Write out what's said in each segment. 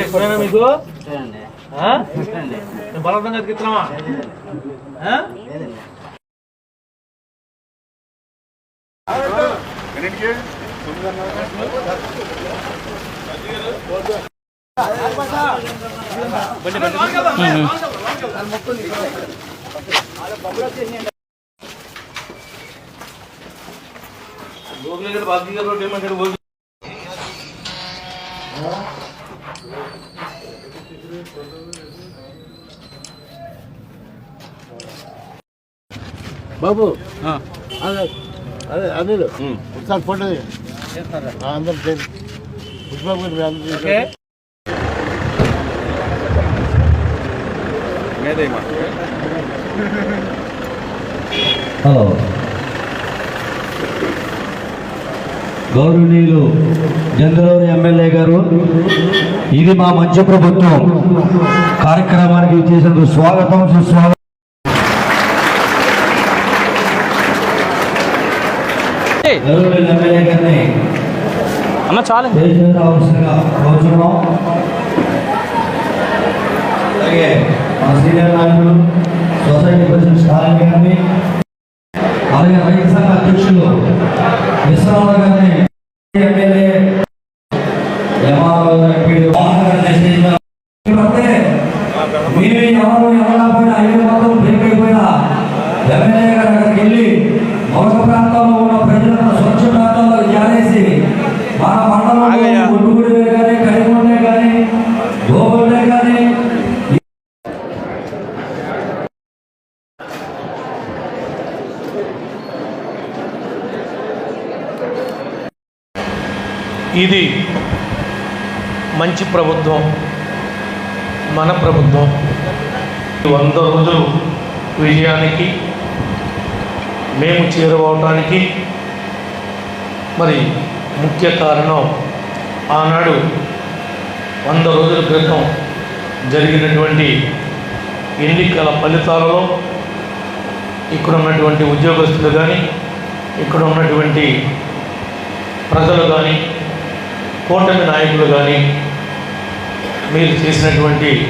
ఎక్కడైనా మీకు? ఆ? లేదండి. గోకుల్ గారు బాకీ గారు ఏమంటారు? బాబు. అదే అదే అనిల్. ఒకసారి ఫోటో అందరం పుష్పబాబు గారు అందరూ గౌరవనీయులు జంగలూరు ఎమ్మెల్యే గారు ఇది మా మంచి ప్రభుత్వం. కార్యక్రమానికి చేసినందుకు స్వాగతం సుస్వాగతం. ఎమ్మెల్యే గారిని అన్న చాలు కోరుతున్నాం అలాగే మా సీనియర్ నాయకులు సొసైటీ ప్రెసిడెంట్ స్టాలిన్ గారిని అలాగే రైతు సంఘ అధ్యక్షులు విశ్వనాథ గారిని ఎమ్మెల్యే ఎంఆర్ఓ ఎంపీడీ వాహన గారిని స్టేజ్ మీద పడితే మీరు ఎవరు ఎవరు పోయినా ఐదు మొత్తం బ్రేక్ అయిపోయినా ఎమ్మెల్యే గారు అక్కడికి వెళ్ళి మరొక ప్రాంతంలో ఉన్న ప్రజలను స్వచ్ఛ ప్రాంతాల్లో జారేసి మన మండలంలో గుడ్డుగుడి కానీ కడిగుండే కానీ గోగుండే కానీ ఇది మంచి ప్రభుత్వం మన ప్రభుత్వం. ఈ వంద రోజులు విజయానికి మేము చేరువవటానికి మరి ముఖ్య కారణం ఆనాడు వంద రోజుల క్రితం జరిగినటువంటి ఎన్నికల ఫలితాలలో ఇక్కడ ఉన్నటువంటి ఉద్యోగస్తులు కానీ ఇక్కడ ఉన్నటువంటి ప్రజలు కానీ కూటమి నాయకులు కానీ మీరు చేసినటువంటి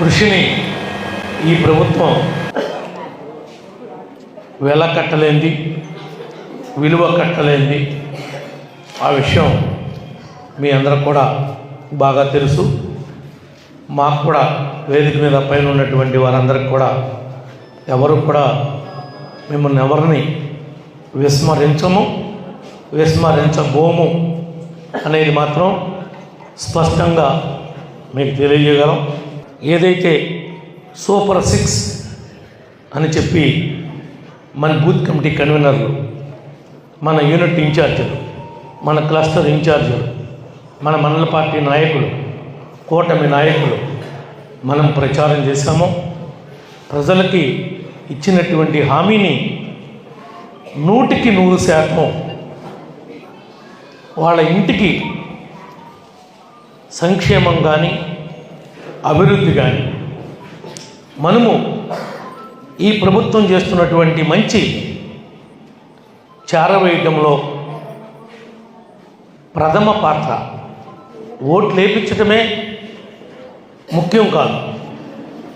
కృషిని ఈ ప్రభుత్వం వెల కట్టలేంది విలువ కట్టలేంది. ఆ విషయం మీ అందరికి కూడా బాగా తెలుసు. మాకు కూడా వేదిక మీద పైన ఉన్నటువంటి వారందరికి కూడా ఎవరు కూడా మిమ్మల్ని ఎవరిని విస్మరించము విస్మరించబోము. అనేది మాత్రం స్పష్టంగా మీకు తెలియజేయగలం. ఏదైతే సూపర్ సిక్స్ అని చెప్పి మన బూత్ కమిటీ కన్వీనర్లు మన యూనిట్ ఇన్ఛార్జీలు మన క్లస్టర్ ఇన్ఛార్జీలు మన మండల పార్టీ నాయకులు కూటమి నాయకులు మనం ప్రచారం చేశాము. ప్రజలకి ఇచ్చినటువంటి హామీని నూటికి నూరు శాతం వాళ్ళ ఇంటికి సంక్షేమం కానీ అభివృద్ధి కానీ మనము ఈ ప్రభుత్వం చేస్తున్నటువంటి మంచి చేరవేయటంలో ప్రథమ పాత్ర ఓట్లు వేయించటమే ముఖ్యం కాదు.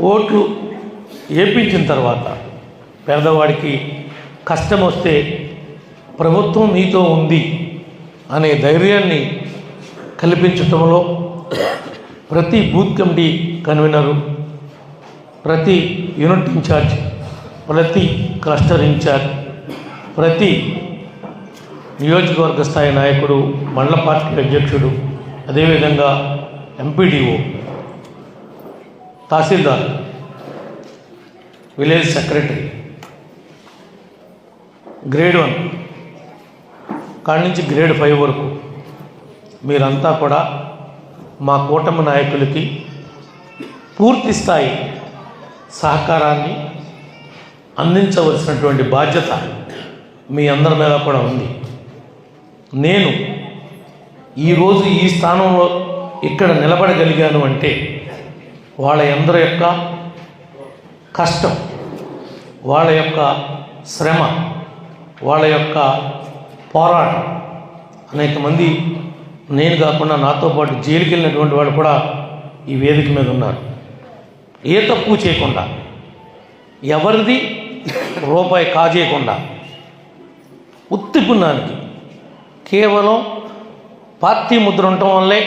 ఓట్లు వేయించిన తర్వాత పేదవాడికి కష్టం వస్తే ప్రభుత్వం మీతో ఉంది. అనే ధైర్యాన్ని కల్పించటంలో ప్రతి బూత్ కమిటీ కన్వీనరు ప్రతి యూనిట్ ఇన్ఛార్జ్ ప్రతి క్లస్టర్ ఇన్ఛార్జ్ ప్రతి నియోజకవర్గ స్థాయి నాయకుడు మండల పార్టీ అధ్యక్షుడు అదేవిధంగా MPDO tahsildar village secretary grade one కాడి నుంచి గ్రేడ్ ఫైవ్ వరకు మీరంతా కూడా మా కూటమి నాయకులకి పూర్తి స్థాయి సహకారాన్ని అందించవలసినటువంటి బాధ్యత మీ అందరి మీద కూడా ఉంది. నేను ఈరోజు ఈ స్థానంలో ఇక్కడ నిలబడగలిగాను అంటే వాళ్ళ అందరి యొక్క కష్టం వాళ్ళ యొక్క శ్రమ వాళ్ళ యొక్క పోరాటం. అనేక మంది నేను కాకుండా నాతో పాటు జైలుకి వెళ్ళినటువంటి వాళ్ళు కూడా ఈ వేదిక మీద ఉన్నారు. ఏ తప్పు చేయకుండా ఎవరిది రూపాయి కాజేయకుండా ఉత్తిపున్నానికి కేవలం పార్టీ ముద్ర ఉండటం వల్లే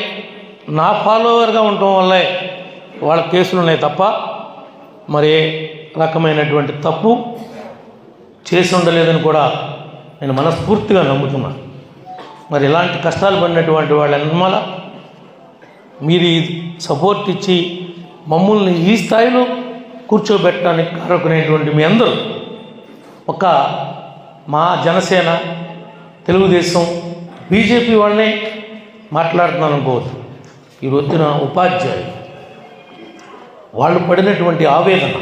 నా ఫాలోవర్గా ఉండటం వల్లే వాళ్ళ కేసులు ఉన్నాయి తప్ప మరి రకమైనటువంటి తప్పు చేసి ఉండలేదని కూడా నేను మనస్ఫూర్తిగా నమ్ముతున్నాను మరి ఇలాంటి కష్టాలు పడినటువంటి వాళ్ళ వెనమాల మీరు సపోర్ట్ ఇచ్చి మమ్మల్ని ఈ స్థాయిలో కూర్చోబెట్టడానికి కారకునేటువంటి మీ అందరూ ఒక మా జనసేన తెలుగుదేశం బీజేపీ వాళ్ళనే మాట్లాడుతున్నాను అనుకోవద్దు. ఈ రోజున ఉపాధ్యాయులు వాళ్ళు పడినటువంటి ఆవేదన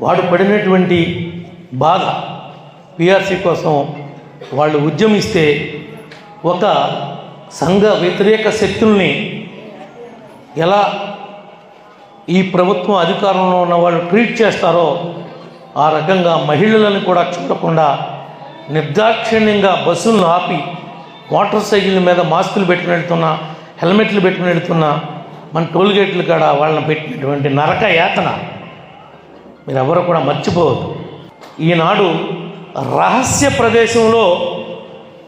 వాడు పడినటువంటి బాధ పిఆర్సీ కోసం వాళ్ళు ఉద్యమిస్తే ఒక సంఘ వ్యతిరేక శక్తుల్ని ఎలా ఈ ప్రభుత్వం అధికారంలో ఉన్న వాళ్ళు ట్రీట్ చేస్తారో ఆ రకంగా మహిళలను కూడా చూడకుండా నిర్దాక్షిణ్యంగా బస్సులను ఆపి మోటార్ సైకిళ్ళ మీద మాస్కులు పెట్టుకుని వెళ్తున్నా హెల్మెట్లు పెట్టుకుని వెళ్తున్నా మన టోల్ గేట్లు కాడ వాళ్ళని పెట్టినటువంటి నరక యాతన మీరు ఎవరు కూడా మర్చిపోవద్దు. ఈనాడు రహస్య ప్రదేశంలో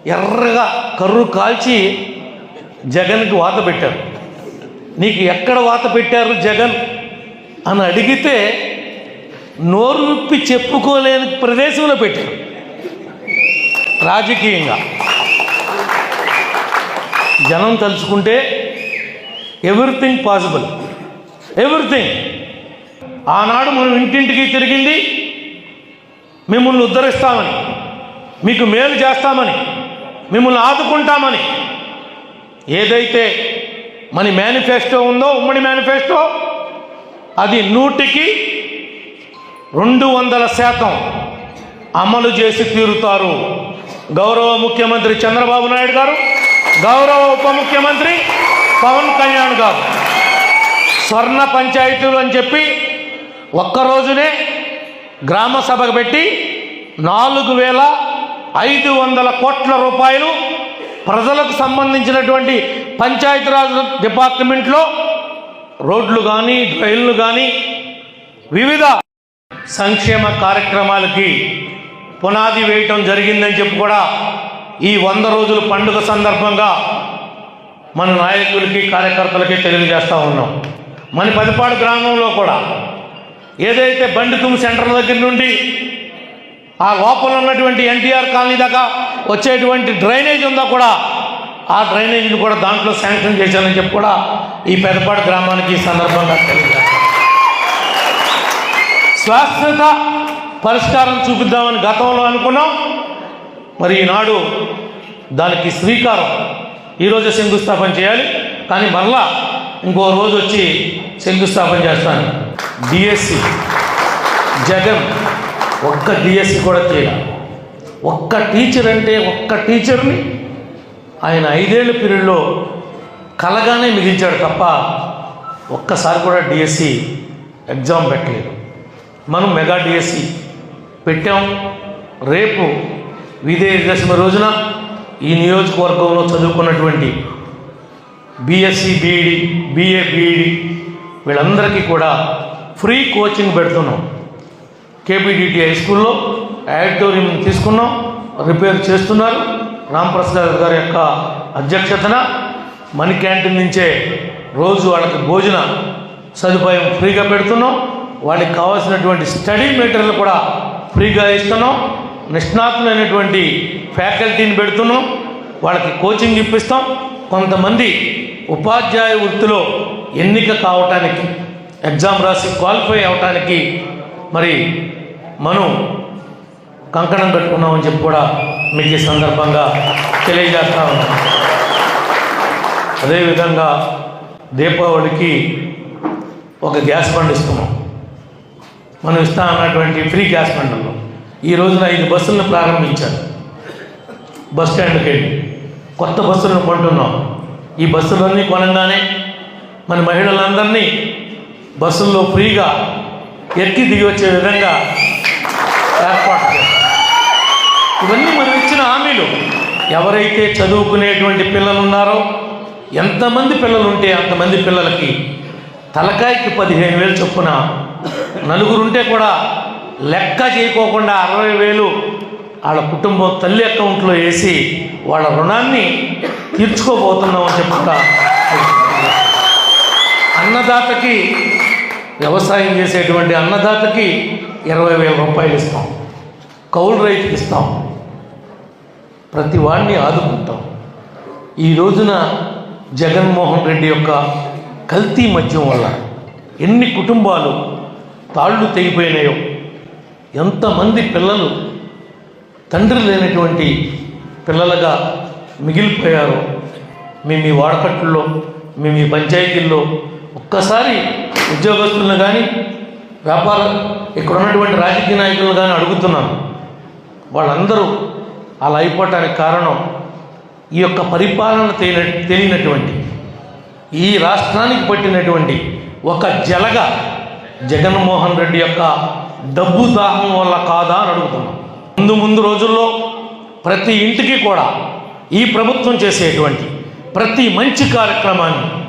ఎర్రగా కర్రు కాల్చి జగన్కి వాత పెట్టారు. నీకు ఎక్కడ వాత పెట్టారు జగన్? అని అడిగితే నోరు నొప్పి చెప్పుకోలేని ప్రదేశంలో పెట్టారు. రాజకీయంగా. జనం తలుచుకుంటే ఎవ్రీథింగ్ పాసిబుల్. ఎవ్రీథింగ్. ఆనాడు మనం ఇంటింటికి తిరిగింది మిమ్మల్ని ఉద్ధరిస్తామని మీకు మేలు చేస్తామని మిమ్మల్ని ఆదుకుంటామని. ఏదైతే మన మేనిఫెస్టో ఉందో ఉమ్మడి మేనిఫెస్టో అది నూటికి రెండు వందల శాతం అమలు చేసి తీరుతారు. గౌరవ ముఖ్యమంత్రి చంద్రబాబు నాయుడు గారు గౌరవ ఉప ముఖ్యమంత్రి పవన్ కళ్యాణ్ గారు. స్వర్ణ పంచాయతీలు అని చెప్పి ఒక్కరోజునే గ్రామ సభకు పెట్టి నాలుగు వేల ఐదు వందల కోట్ల రూపాయలు ప్రజలకు సంబంధించినటువంటి పంచాయతీరాజ్ డిపార్ట్మెంట్లో రోడ్లు కానీ డ్రైన్లు కానీ వివిధ సంక్షేమ కార్యక్రమాలకి పునాది వేయటం జరిగిందని చెప్పి కూడా ఈ వంద రోజుల పండుగ సందర్భంగా మన నాయకులకి కార్యకర్తలకి తెలియజేస్తూ ఉన్నాం. మన పదిపాడు గ్రామంలో కూడా ఏదైతే బండితుమ్ సెంటర్ దగ్గర నుండి ఆ లోపల ఉన్నటువంటి ఎన్టీఆర్ కాలనీ దాకా వచ్చేటువంటి డ్రైనేజ్ ఉందో కూడా ఆ డ్రైనేజీని కూడా దాంట్లో శాంక్షన్ చేశానని చెప్పి కూడా ఈ పెదపాడు గ్రామానికి ఈ సందర్భంగా తెలియజేస్తాను. శాశ్వత పరిష్కారం చూపిద్దామని గతంలో అనుకున్నాం. మరి ఈనాడు దానికి శ్రీకారం. ఈరోజు శంకుస్థాపన చేయాలి. కానీ మరలా ఇంకో రోజు వచ్చి శంకుస్థాపన చేస్తాను. డిఎస్సి జగన్ ఒక్క డిఎస్సి కూడా చేయాలి. ఒక్క టీచర్ అంటే ఒక్క టీచర్ని ఆయన ఐదేళ్ళ పీరియడ్లో కలగానే మిగిల్చాడు తప్ప ఒక్కసారి కూడా డిఎస్సి ఎగ్జామ్ పెట్టలేదు. మనం మెగా డిఎస్సి పెట్టాం. రేపు విజయదశమి రోజున ఈ నియోజకవర్గంలో చదువుకున్నటువంటి బీఎస్సీ బీఈడి బీఏ బీఈడి వీళ్ళందరికీ కూడా ఫ్రీ కోచింగ్ పెడుతున్నాం. కేపీడీటీ హై స్కూల్లో ఆడిటోరియం తీసుకున్నాం. రిపేర్ చేస్తున్నారు. రామప్రసాద్ గారి యొక్క అధ్యక్షతన మనీ క్యాంటీన్ నుంచే రోజు వాళ్ళకి భోజన సదుపాయం ఫ్రీగా పెడుతున్నాం. వాళ్ళకి కావాల్సినటువంటి స్టడీ మెటీరియల్ కూడా ఫ్రీగా ఇస్తున్నాం. నిష్ణాతులైనటువంటి ఫ్యాకల్టీని పెడుతున్నాం. వాళ్ళకి కోచింగ్ ఇప్పిస్తాం. కొంతమంది ఉపాధ్యాయ వృత్తిలో ఎన్నిక కావటానికి ఎగ్జామ్ రాసి క్వాలిఫై అవటానికి మరి మనం కంకణం కట్టుకున్నామని చెప్పి కూడా మీకు ఈ సందర్భంగా తెలియజేస్తా ఉన్నాం. అదేవిధంగా దీపావళికి ఒక గ్యాస్ బండ్ ఇస్తున్నాం. మనం ఇస్తా అన్నటువంటి ఫ్రీ గ్యాస్ బండల్లో ఈ రోజున ఐదు బస్సులను ప్రారంభించారు. బస్ స్టాండ్కి వెళ్ళి కొత్త బస్సులను కొంటున్నాం. ఈ బస్సులన్నీ కొనగానే మన మహిళలందరినీ బస్సుల్లో ఫ్రీగా ఎక్కి దిగి వచ్చే విధంగా ఏర్పాటు చేస్తారు ఇవన్నీ మనం ఇచ్చిన హామీలు. ఎవరైతే చదువుకునేటువంటి పిల్లలు ఉన్నారో ఎంతమంది పిల్లలు ఉంటే అంతమంది పిల్లలకి తలకాయకి పదిహేను వేలు చొప్పున నలుగురుంటే కూడా లెక్క చేయకోకుండా అరవై వేలు వాళ్ళ కుటుంబం తల్లి అకౌంట్లో వేసి వాళ్ళ రుణాన్ని తీర్చుకోబోతున్నామని చెప్పుకుంటా అన్నదాతకి వ్యవసాయం చేసేటువంటి అన్నదాతకి ఇరవై వేల రూపాయలు ఇస్తాం. కౌలు రైతుకి ఇస్తాం. ప్రతి వాడిని ఆదుకుంటాం. ఈ రోజున జగన్మోహన్ రెడ్డి యొక్క కల్తీ మద్యం వల్ల ఎన్ని కుటుంబాలు తాళ్ళు తెగిపోయినాయో ఎంతమంది పిల్లలు తండ్రి లేనటువంటి పిల్లలుగా మిగిలిపోయారో మేము మీ వాడకట్టుల్లో మేము మీ పంచాయతీల్లో ఒక్కసారి ఉద్యోగస్తులను కానీ వ్యాపార ఇక్కడ ఉన్నటువంటి రాజకీయ నాయకులను కానీ అడుగుతున్నాను. వాళ్ళందరూ అలా అయిపోవటానికి కారణం ఈ యొక్క పరిపాలన తెలియ తెలియనటువంటి ఈ రాష్ట్రానికి పట్టినటువంటి ఒక జలగ జగన్మోహన్ రెడ్డి యొక్క డబ్బు దాహం వల్ల కాదా అని అడుగుతున్నాం. ముందు ముందు రోజుల్లో ప్రతి ఇంటికి కూడా ఈ ప్రభుత్వం చేసేటువంటి ప్రతి మంచి కార్యక్రమాన్ని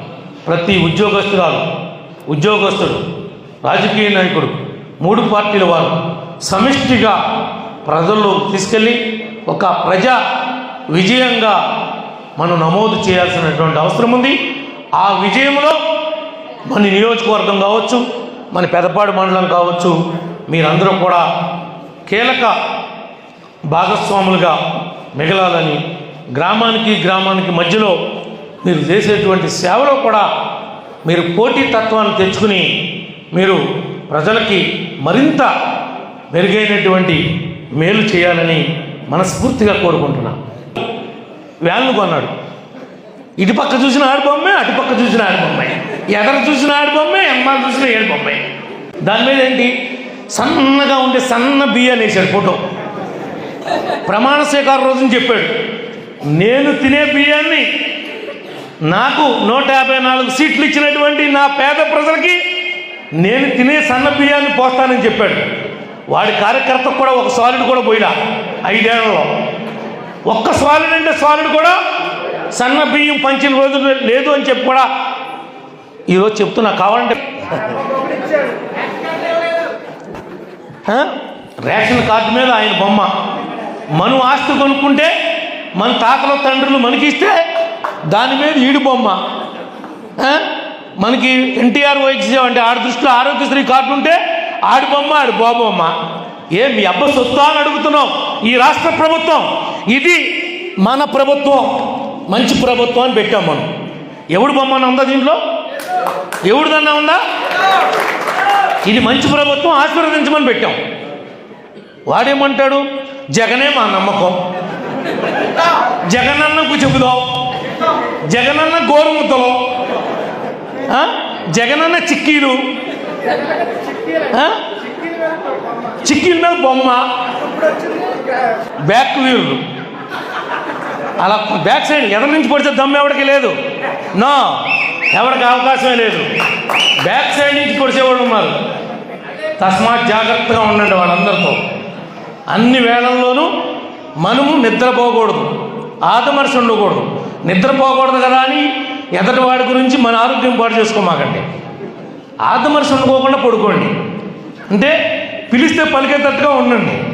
ప్రతి ఉద్యోగస్తురాలు ఉద్యోగస్తుడు రాజకీయ నాయకుడు మూడు పార్టీల వారు సమిష్టిగా ప్రజల్లో తీసుకెళ్ళి ఒక ప్రజా విజయంగా మనం నమోదు చేయాల్సినటువంటి అవసరం ఉంది. ఆ విజయంలో మన నియోజకవర్గం కావచ్చు మన పెదపాడు మండలం కావచ్చు మీరందరూ కూడా కీలక భాగస్వాములుగా మిగలాలని గ్రామానికి గ్రామానికి మధ్యలో మీరు చేసేటువంటి సేవలో కూడా మీరు పోటీ తత్వాన్ని తెచ్చుకుని మీరు ప్రజలకి మరింత మెరుగైనటువంటి మేలు చేయాలని మనస్ఫూర్తిగా కోరుకుంటున్నాను వ్యాన్లు కొన్నాడు. ఇటు పక్క చూసిన ఆడు బొమ్మే అటు పక్క చూసిన ఆడు బొమ్మే. ఎదర చూసిన ఆడు బొమ్మే ఎమ్మ చూసిన ఏడుబొమ్మే దాని మీద ఏంటి? సన్నగా ఉండే సన్న బియ్యాన్ని వేసాడు ఫోటో. ప్రమాణ స్వీకారం రోజుని చెప్పాడు నేను తినే బియ్యాన్ని నాకు నూట యాభై నాలుగు సీట్లు ఇచ్చినటువంటి నా పేద ప్రజలకి నేను తినే సన్న బియ్యాన్ని పోస్తానని చెప్పాడు. వాడి కార్యకర్తకు కూడా ఒక సాలిడ్ కూడా పోయినా ఐదేళ్ళలో. ఒక్క సాలిడ్ అంటే సాలిడ్ కూడా సన్న బియ్యం పంచిన రోజులు లేదు అని చెప్పి కూడా ఈరోజు చెప్తున్నా కావాలంటే రేషన్ కార్డు మీద ఆయన బొమ్మ. మనం ఆస్తి కొనుక్కుంటే మన తాతల తండ్రులు మనకిస్తే దాని మీద ఈడు బొమ్మ. మనకి ఎన్టీఆర్ వైద్యం అంటే ఆడ దృష్టిలో ఆరోగ్యశ్రీ కార్డు ఉంటే ఆడి బొమ్మ ఆడి బాబొమ్మ ఏ మీ అబ్బ సొత్తా అని అడుగుతున్నాం ఈ రాష్ట్ర ప్రభుత్వం ఇది మన ప్రభుత్వం మంచి ప్రభుత్వం అని పెట్టాం మనం. ఎవడు బొమ్మ అని ఉందా దీంట్లో? ఎవడిదన్నా ఉందా? ఇది మంచి ప్రభుత్వం ఆశీర్వదించమని పెట్టాం. వాడేమంటాడు? జగనే మా నమ్మకం. జగనన్నకు చెబుదాం. జగనన్న గోరుముద్దలు. జగనన్న చిక్కీలు. ఆ? చిక్కీల మీద బొమ్మ. బ్యాక్ వీళ్ళు. అలా బ్యాక్ సైడ్ ఎదరి నుంచి పడితే దమ్ము ఎవరికి లేదు? నా. ఎవరికి అవకాశమే లేదు. బ్యాక్ సైడ్ నుంచి పొడిచేవాళ్ళు ఉన్నారు. తస్మాత్ జాగ్రత్తగా ఉండండి వాళ్ళందరితో. అన్ని వేళల్లోనూ మనము నిద్రపోకూడదు. ఆదమర్శ ఉండకూడదు. నిద్రపోకూడదు కదా అని ఎదటి వాడి గురించి మన ఆరోగ్యం పాటు చేసుకోమాకండి. ఆదమర్శ అనుకోకుండా పడుకోండి. అంటే పిలిస్తే పలికేటట్టుగా ఉండండి.